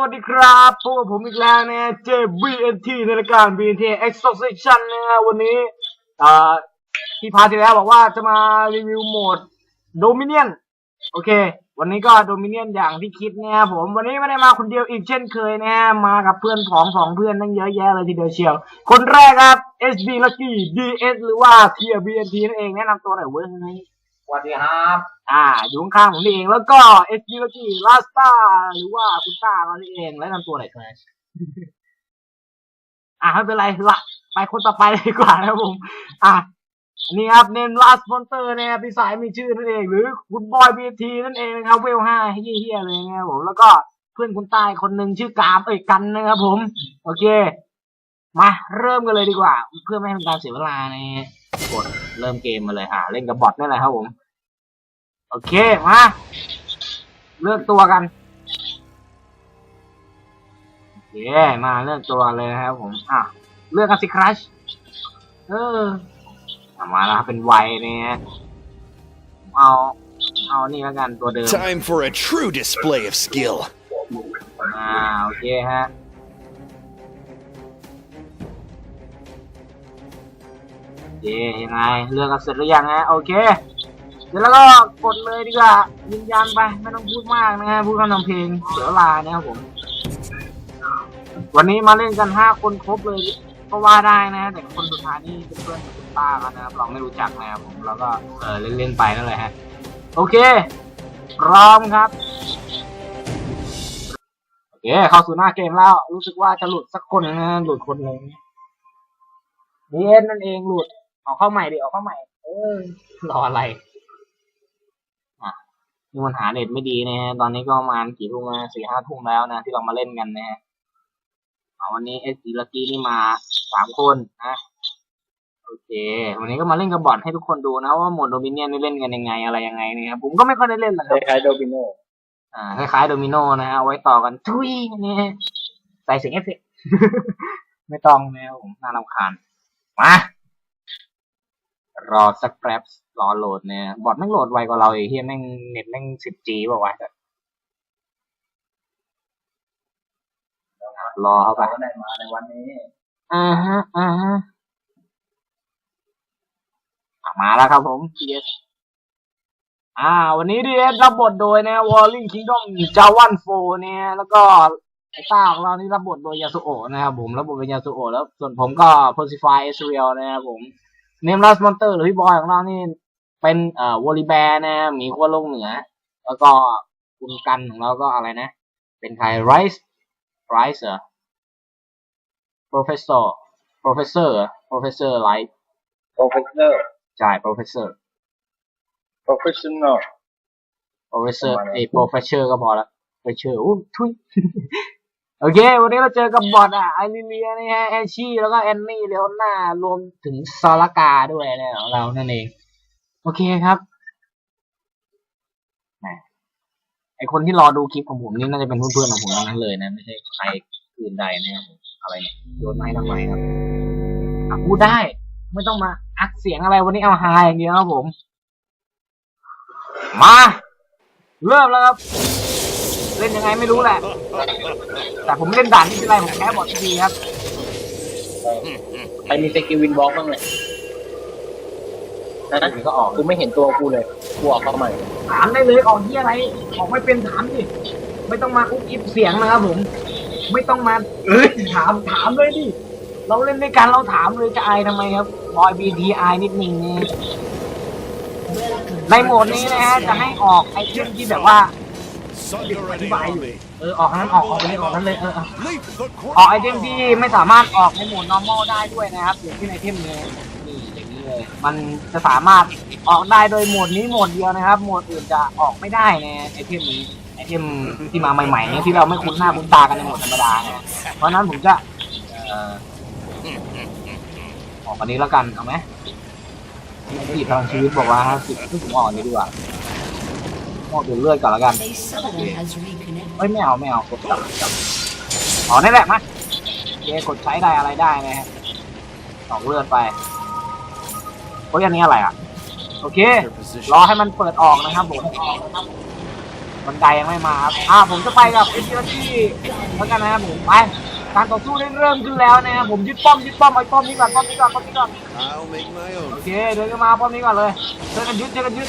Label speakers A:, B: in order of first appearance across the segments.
A: วัสดีครับพบกับผมอีกแล้วนะ JBNT ในรายการ BNT Exposition นะฮะวันนี้อ่าที่พาร์ทที่แล้วบอกว่าจะมารีวิวโหมด Dominion โอเค วันนี้ก็ Dominion อย่างที่คิดนะผมวันนี้ไม่ได้มาคนเดียวอีกเช่นเคยนะฮะมากับเพื่อนของสองเพื่อนตั้งเยอะแยะเลยทีเดียวเชียว คนแรกครับ SB Lucky DS หรือว่า t i e r BNT นั่นเองแนะนำตัวหน่อยเว้ย
B: สวัสดีครับ
A: อ่าอยู่ข้างๆผมนี่เองแล้วก็ s g ล g ลาสตาหรือว่าคุณต้าเรานี่เองแนะนำตัวหน่อยครับอ่าไม่เป็นไรละไปคนต่อไปเลยดีกว่านะครับผมอะอันนี้ครับเนมลาสปอนเตอร์นะครับพี่สายมีชื่อนั่นเอง หรือคุณบอยบีทีนั่นเองนะครับเวลห้าเฮี้ยๆเลยนะครับผมแล้วก็เพื่อนคุณต้าอีกคนหนึ่งชื่อกามเอ้ยกันนะครับผม โอเค มาเริ่มกันเลยดีกว่า เพื่อไม่ให้เป็นการเสียเวลาใน กดเริ่มเกมมาเลยอะเล่นกับบอทนี่แหละครับผม โอเค มา เลือกตัวกันโอเคมาเลือกตัวเลยนะครับผม อะ เลือกกันสิครัชเออเอามาแล้วครับเป็นไวเนี่ยเอาเอานี่แล้วกันตัวเดิม
C: Time for a true display of skill.
A: อ่าโอเคฮะ เคยังไงเลือกกันเสร็จหรือยังฮะโอเค เดี๋ยวแล้วก็กดเลยดีกว่ายืนยันไปไม่ต้องพูดมากนะฮะพูดคำนำเพลงเสียเวลานะครับผม วันนี้มาเล่นกันห้าคนครบเลยก็ว่าได้นะ แต่คนสุดท้ายนี่เป็นเพื่อนของคุณป้าเขานะครับเราไม่รู้จักนะครับผมแล้วก็เออเล่นๆไปนั่นแหละฮะโอเคพร้อมครับโอเคเข้าสู่หน้าเกมแล้ว รู้สึกว่าจะหลุดสักคนนะหลุดคนหนึ่งเอ็นนั่นเองหลุด เอาเข้าใหม่ดิเอาเข้าใหม่ เออ รออะไร อะมีปัญหาเน็ตไม่ดีนะฮะ ตอนนี้ก็ประมาณกี่ทุ่มนะสี่ห้าทุ่มแล้วนะ ที่เรามาเล่นกันนะฮะเอาวันนี้เอสดีลักกี้นี่มาสามคนนะ โอเค วันนี้ก็มาเล่นกับบอทให้ทุกคนดูนะว่าโหมดโดมิเนียนนี่เล่นกันยังไงอะไรยังไงนะครับ ผมก็ไม่ค่อยได้เล่นหรอกครับ
B: คล้ายๆโดมิโน
A: อ่าคล้ายๆโดมิโนนะฮะเอาไว้ต่อกันทุยนี่ฮะใส่เสียงเอฟเฟกต์ไม่ต้องนะครับผมน่ารำคาญมา รอสักแป๊บรอโหลดเนี่ย บอทแม่งโหลดไวกว่าเราอีกเฮียแม่งเน็ตแม่งสิบจีบอกว่าวะรอเข้าไป
B: ก็ได้มาในวันนี้
A: อ่าฮะ อ่าฮะอะมาแล้วครับผม DS อ่า วันนี้ DS รับบทโดยนะ Warring Kingdom จาวันโฟเนี่ย แล้วก็ไอ้ต้าของเรานี่รับบทโดยยาสุโอะนะครับผม รับบทเป็นยาสุโอะแล้ว ส่วนผมก็ Persify Ezreal นะครับผม เนมลัสมอนเตอร์หรือพี่บอยของเรานี่เป็นเอ่อวอลลีแบร์นะหมีขั้วโลกเหนือ แล้วก็คุณกันของเราก็อะไรนะ เป็นใครไรซ์ไรซ์เหรอ professor professor professor ไร
B: โปรเฟสเซอร์
A: ใช่ professor
B: โปรเฟชชั่นอล
A: professor
B: ประมาณนั้น
A: ไอ้ professor ก็พอละ professor อู้ทุย โอเค วันนี้เราเจอกับบอทอะไอริเลียนี่ฮะแอนชี่แล้วก็แอนนี่เลโอน่ารวมถึงซาลากาด้วยนะของเรานั่นเอง โอเคครับไอคนที่รอดูคลิปของผมนี่น่าจะเป็นเพื่อนๆของผมทั้งนั้นเลยนะไม่ใช่ใครอื่นใดนะครับผมอะไรเนี่ยโยนไม้ทำไมครับพูดได้ไม่ต้องมาอักเสียงอะไรวันนี้เอาฮาอย่างเดียวครับผม มา เริ่มแล้วครับ เล่นยังไงไม่รู้แหละ แต่ผมเล่นด่านนี่เป็นไรผมแพ้บอดทีครับ
B: ใครมีสกิลวินบล็อกบ้างเลยนะ
A: มันก็ออก
B: กูไม่เห็นตัวกูเลยกูออกเข้าใหม่
A: ถามได้เลยออกที่อะไร ออกไม่เป็นถามดิไม่ต้องมาอุบอิบเสียงนะครับผม ไม่ต้องมาเอ้ยถามถามเลยดิเราเล่นด้วยกันเราถามเลยจะอายทำไมครับบอยบีทีอายนิดนึงนี่ในโหมดนี้นะฮะจะให้ออกไอเทมที่แบบว่า
C: Sunder any
A: Bye.
C: army.
A: เออออกนั้นออกออกไปเลยออกนั้นเลยเออเออ
C: Leap the
A: ออกไอเทม
C: corridor.
A: ที่ไม่สามารถออกในโหมด normal ได้ด้วยนะครับอย่างที่ในไอเทมนี้นี่อย่างนี้เลยมันจะสามารถออกได้โดยโหมดนี้โหมดเดียวนะครับโหมดอื่นจะออกไม่ได้ในไอเทมนี้ไอเทมที่มาใหม่ๆเนี่ยที่เราไม่คุ้นหน้าคุ้นตากันในโหมดธรรมดานะเพราะฉะนั้นผมจะเอ่อออกอันนี้แล้วกันเอาไหมที่พลังชีวิตบอกว่าห้าสิบซึ่งผมออกอันนี้ดีกว่า ออกดูดเลือดก่อนแล้วกัน
D: A summoner has reconnected.
A: เอ้ยไม่เอาไม่เอากดจับจับอ๋อนี่แหละมาโอเคกดใช้ได้อะไรได้นะฮะสองเลือดไปโอ้ยอันนี้อะไรอะ โอเค
C: Their position.
A: รอให้มันเปิดออกนะครับผมบันไดยังไม่มาครับอ่าผมจะไปกับไอ้เจ้าที่แล้วกันนะครับผมไปการต่อสู้ได้เริ่มขึ้นแล้วนะครับผมยึดป้อมยึดป้อมไอ้ป้อมนี้ก่อนป้อมนี้ก่อนป้อมนี้ก่อน
C: I'll make my
A: โอ
C: own.
A: เคเดินกันมาป้อมนี้ก่อนเลยช่วยกันยึดช่วยกันยึด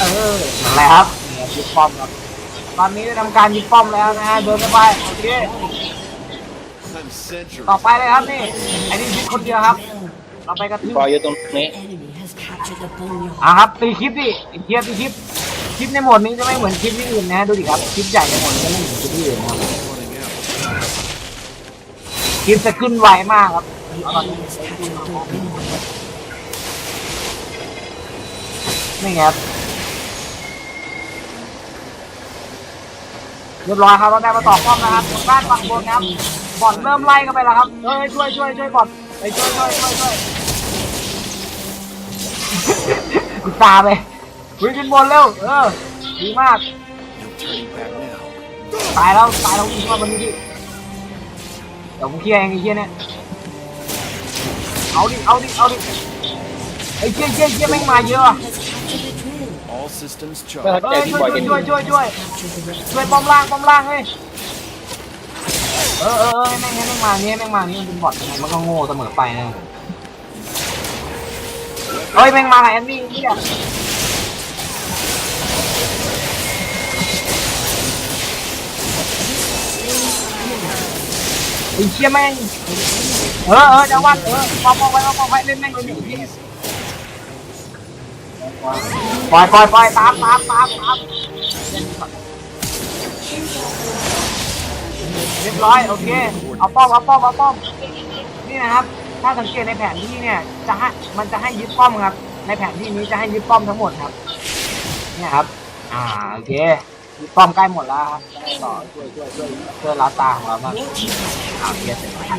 A: เออนั่นแหละครับเนี่ยยึดป้อมครับตอนนี้ได้ทำการยึดป้อมแล้วนะฮะเดินกันไปโอเค
C: I'm centuries.
A: ต่อไปเลยครับนี่ไอ้นี่ยึดคนเดียวครับ เราไปกระทืบ
B: ปออยู่ตรงนี้
D: Enemy has captured the boneyard.
A: อะครับตีคลิปดิไอ้เทียตีคลิปคลิปในโหมดนี้จะไม่เหมือนคลิปที่อื่นนะดูดิครับคลิปใหญ่ในโหมดนี้จะไม่เหมือนคลิปที่อื่นนะครับ
C: Running out.
A: คลิปจะขึ้นไวมากครับ
D: The enemy has captured the boneyard.
A: นี่ไงครับ เรียบร้อยครับเราได้มาต่อป้อมนะครับทางด้านฝั่งบนครับบอลเริ่มไล่กันไปแล้วครับเฮ้ยช่วยช่วยช่วยบอลไปช่วยช่วยช่วยช่วยกูตาไปวิ่งขึ้นบนเร็วเออดีมากตายแล้วตายแล้ววิ่งมาบนนี้ดิเดี๋ยวผมเคลียร์เองไอ้เหี้ยเนี่ยเอาดิเอาดิเอาดิไอ้เหี้ยเหี้ยเหี้ยแม่งมาเยอะ
C: All systems
B: เพื่อ
C: charged.
B: เข้า
A: เฮ้
B: ใจ
A: ย
B: ที่
A: ช่
B: บ
A: ว
B: อยย
A: ช่วย
B: กัน
A: ช่วยช่วยช่วย
D: Captured the red
A: ช่วยป้อมล่างป้อมล่างเฮ้ยเออเออเออแม่งแม่งมาเนี่ยแม่งมานี่มันเป็นบอทยังไงมันก็โง่เสมอไปนะเฮ้ยแม่งมาไงแอนนี่เนี่ยไอ้เชี่ยแม่งเออเออจังหวัดเออมองมองไว้มองไว้เล่นแม่งเลยหนี ปล่อยปล่อยปล่อยตามตามตามตามเรียบร้อยโอเคเอาป้อมเอาป้อมเอาป้อมนี่นะครับถ้าสังเกตในแผนที่เนี่ยจะให้มันจะให้ยึดป้อมครับ ในแผนที่นี้จะให้ยึดป้อมทั้งหมดครับเนี่ยครับ อ่าโอเคยึดป้อมใกล้หมดแล้วครับต่อช่วยช่วยช่วยช่วยลาตาของเราบ้างอ่าเคลียร์เสร็จแล้ว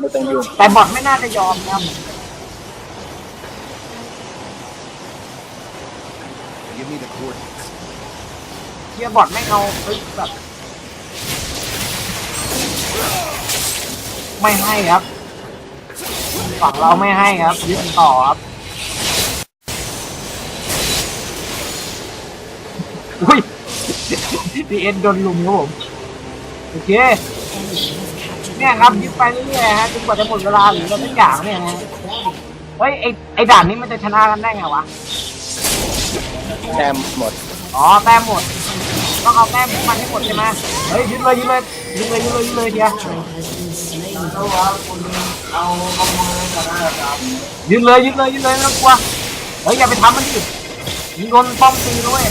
B: ไม่ต้องยุ่ง
A: แต่บอทไม่น่าจะยอมนะครับ
C: Give me the coordinates.
A: เชียบอทไม่เอาเฮ้ยแบบไม่ให้ครับฝั่งเราไม่ให้ครับยึดต่อครับอุ้ยดีเอ็นโดนลุมครับผมโอเคเนี่ยครับยึดไปเรื่อยๆฮะจนกว่าจะหมดเวลาหรืออะไรสักอย่างเนี่ยนะเฮ้ยไอไอด่านนี้มันจะชนะกันได้ไงวะ
B: แต้มหมด
A: อ๋อแต้มหมดต้องเอาแต้มพวกมันให้หมดใช่ไหมเฮ้ยยึดเลยยึดเลยยึดเลยยึดเลยยึดเลยเดียวยึดเลยยึดเลยยึดเลยไม่ต้องกลัวเฮ้ยอย่าไปทำมันดิยิงโดนป้อมตีด้วย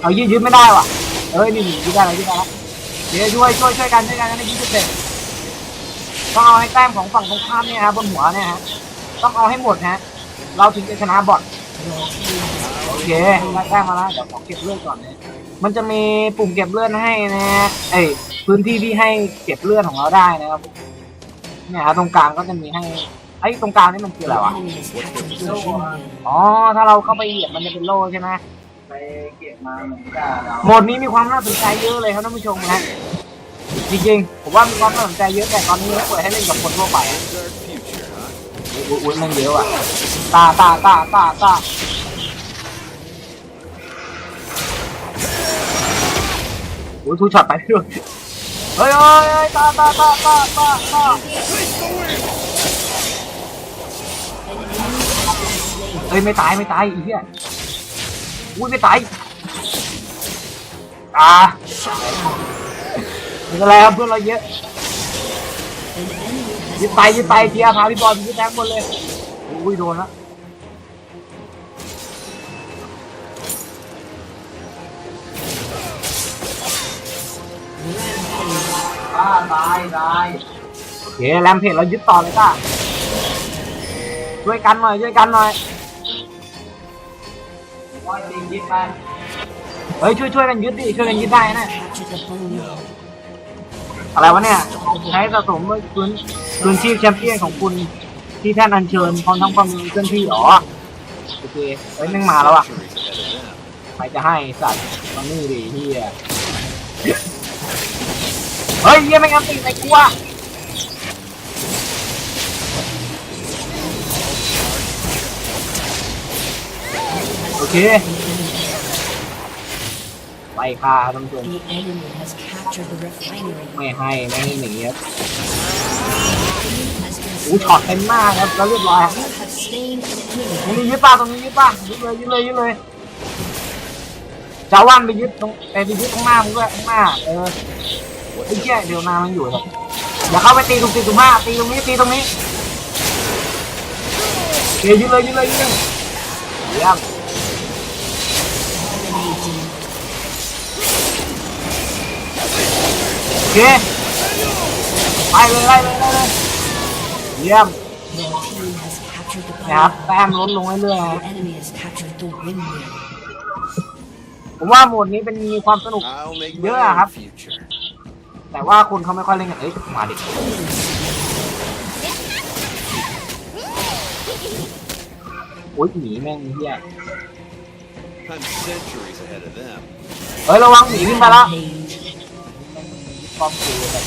A: เอายึดยึดไม่ได้ว่ะเอ้ยนี่ยึดได้แล้วยึดได้แล้วเดี๋ยวช่วยช่วยช่วยกันช่วยกันให้ยึดเสร็จ ต้องเอาให้แต้มของฝั่งตรงข้ามเนี่ยครับบนหัวเนี่ยฮะต้องเอาให้หมดฮะเราถึงจะชนะบอทโอเคได้แต้มมาแล้วเดี๋ยวขอเก็บเลือดก่อนนะมันจะมีปุ่มเก็บเลือดให้นะฮะเอ้ยพื้นที่ที่ให้เก็บเลือดของเราได้นะครับเนี่ยครับตรงกลางก็จะมีให้ไอ้ตรงกลางนี่มันคืออะไรวะ
D: Enemy has captured the drill.
A: อ๋อถ้าเราเข้าไปเหยียบมันจะเป็นโล่ใช่ไหมไปเก็บมาโหมดนี้มีความน่าสนใจเยอะเลยครับท่านผู้ชมนะ จริงๆผมว่ามีความน่าสนใจเยอะแต่ตอนนี้ไม่เปิดให้เล่นกับคนทั่วไปอะอุ้ยอุ้ยมันเยอะอะตาตาตาตาตาอุ้ยทูช็อตไปด้วยเฮ้ยเฮ้ยเฮ้ยตาตาตาตาตาตาเฮ้ยไม่ตายไม่ตายอีเหี้ยอุ้ยไม่ตายอ่า ม่เป็นไรครับเพื่อนเราเยอะ
D: An enemy has
A: ยึดไปยึดไปเทียร์พาพี่บอลยึดแทงบนเลยอุ้ยโดนแล้วตายตายตายโอเคแรมเพจเรายึดต่อเลยจ้าช่วยกันหน่อยช่วยกันหน่อยยึดไปเฮ้ยช่วยช่วยกันยึดดิช่วยกันยึดได้นะ
D: captured the boneyard.
A: อะไรวะเนี่ยใช้สะสมเพื่อคืนชีพแชมเปี้ยนของคุณที่แท่นอันเชิญพร้อมทั้งความเคลื่อนที่หรอโอเคไอ้ยแม่งมาแล้วอะใครจะให้สัตว์มันนี่ดิเฮียเฮ้ยเฮียไม่งอันตีใส่กูอะโอเค ค่ะท่านผู้ชม
D: The enemy has captured the refinery.
A: ไม่ให้ไม่ให้หนีครับ
D: Has been
A: อู้ช็อตเต็มมากครับแล้วเรียบร้อยครับ
D: You have slain an
A: ตรง
D: enemy.
A: นี้ยึดป่ะตรงนี้ยึดป่ะยึดเลยยึดเลยยึดเลยจะว่านไปยึดตรงไปไปยึดข้างหน้ามึงด้วยข้างหน้าเออไอ้แค่เดี๋ยวนามันอยู่ครับอย่าเข้าไปตีตรงตีตรงห้าตีตรงนี้ตีตรงนี้โอเคยึดเลยยึดเลยยึดเลยเยี่ยม เคไปเลยไล่เลยไล่เลยเยี่ยม
D: Your team has captured the
A: นะครับ
D: bomb.
A: แต้มลดลงเรื่อยๆ
D: The
A: นะ
D: enemy has captured the windmill.
A: ผมว่าโหมดนี้เป็นมีความสนุก
C: I'll make
A: Yeah,
C: my own
A: have-
C: future.
A: แต่ว่าคนเขาไม่ค่อยเล่นกันเอ้ยมาดิโอ้ยหมีแม่งเฮีย
C: I'm centuries ahead of them.
A: เฮ้ยระวังหมีขึ้นมาแล้ว
D: Page.
A: ป้อมคือแบบ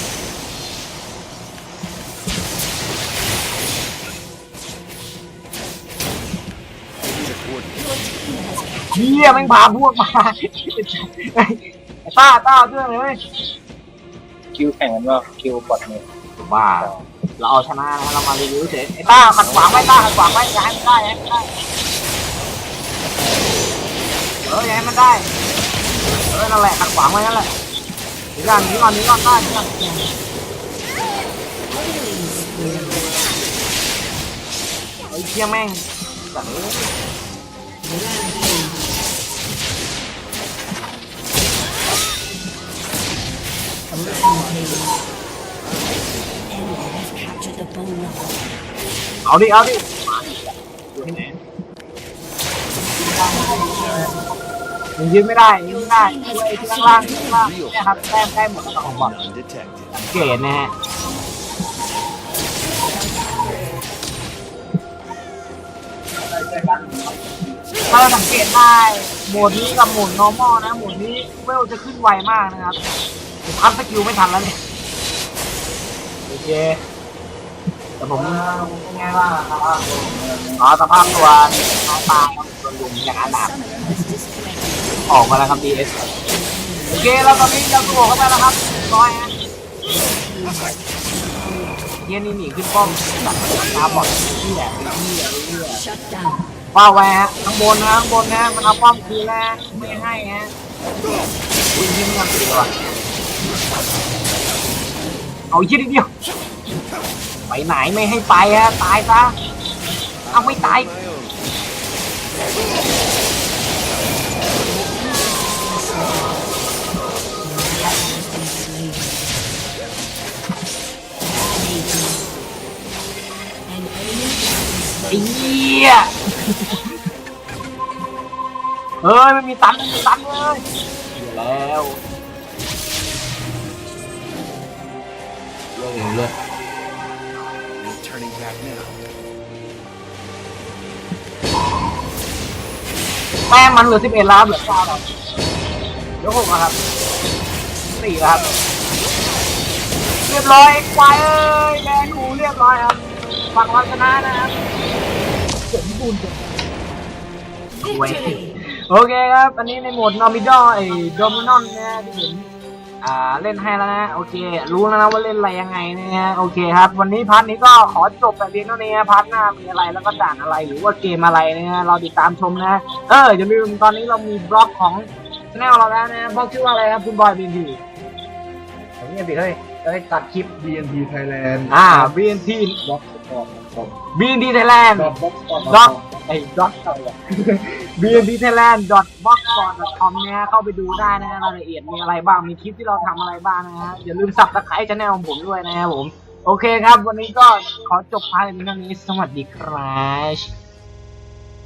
C: Give me the coordinates.
A: เฮียแม่งพาพวกมาไอ้ต้าต้าเรื่องเลยเว้ย
B: คิวแข่งกันว่าคิวกดมือ
A: บ้าเราเอาชนะนะเรามารีวิวเฉยไอ้ต้าขัดขวางไว้ต้าขัดขวางไว้อย่าให้มันได้อย่าให้มันได้เอออย่าให้มันได้เออนั่นแหละขัดขวางไว้นั่นแหละ หนีก่อนหนีก่อนหนีก่อนต้า ยังยืนไม่ได้ยืนไม่ได้ที่ข้างล่างที่ข้างล่างเนี่ยครับแต้มใกล้หมดแล้องบอลสังเกตนะฮะถ้าเราสังเกตได้โหมดนี้กับหมด normal นะหมดนี้เวลจะขึ้นไวมากนะครับผมพับสกิลไม่ทันแล้วเนี่ยโอเคแต่ผมเป็นไงบ้างครับอ๋อสภาพตัวน้องตายครับตัวลุงอย่างอานาบ ออกมาแล้วครับ DS โอเคแล้วตอนนี้เราตัวเข้าไปแล้วครับร้อยฮะเยี่ยนี่หนีขึ้นป้อมตัดตาบอดที่แหลมที่แหลมที่แหลม
D: Shut down.
A: ป้าแวะข้างบนนะข้างบนนะมันเอาป้อมคืนแล้วไม่ให้ฮะวิ่งที่นี่ยังติดว่ะเอาอีกทีเดียวไปไหนไม่ให้ไปฮะตายซะเอาไม่ตาย เหี้ยเฮ้ยไม่มีตันไม่มีตันเลยเดี๋ยวแล้วเรื่องเรื่อง
C: No turning back now.
A: แต้มมันเหลือสิบเอ็ดแล้วครับเหลือเก้าแล้วเหลือหกแล้วครับสี่แล้วครับเรียบร้อยควายเอ้ยแดงกูเรียบร้อยครับ ฝั่งเราชนะนะครับสมบูรณ์จัง
D: Victory.
A: โอเคครับ อันนี้ในโหมดนอมิดอไอ้โดมินอนนะที่ผมอ่าเล่นให้แล้วนะ โอเค รู้แล้วนะว่าเล่นอะไรยังไงนะฮะโอเคครับ วันนี้พาร์ทนี้ก็ขอจบแต่เพียงเท่านี้นะพาร์ทหน้ามีอะไรแล้วก็ด่านอะไรหรือว่าเกมอะไรนะฮะเราติดตามชมนะ เอออย่าลืมตอนนี้เรามีบล็อกของช anel เราแล้วนะบล็อกชื่อว่าอะไรครับคุณบอยบีนีผมเนี่ยปิดเฮ้ยเอ้ยตัดคลิป
E: BNP Thailand
A: อ่า BNT
E: บล็อก สปอร์ตคอม
A: BNT Thailand
E: ดอทบล็อกสปอร์ต
A: ด็อก ไอ้ด็อกอะไรอะ bnb thailand box com เนี่ยเข้าไปดูได้นะฮะรายละเอียดมีอะไรบ้าง มีคลิปที่เราทำอะไรบ้างนะฮะ อย่าลืมสับตะไคร้ชแนลของผมด้วยนะครับผม โอเคครับ วันนี้ก็ขอจบพาร์ทนี้เท่านี้ สวัสดีครับ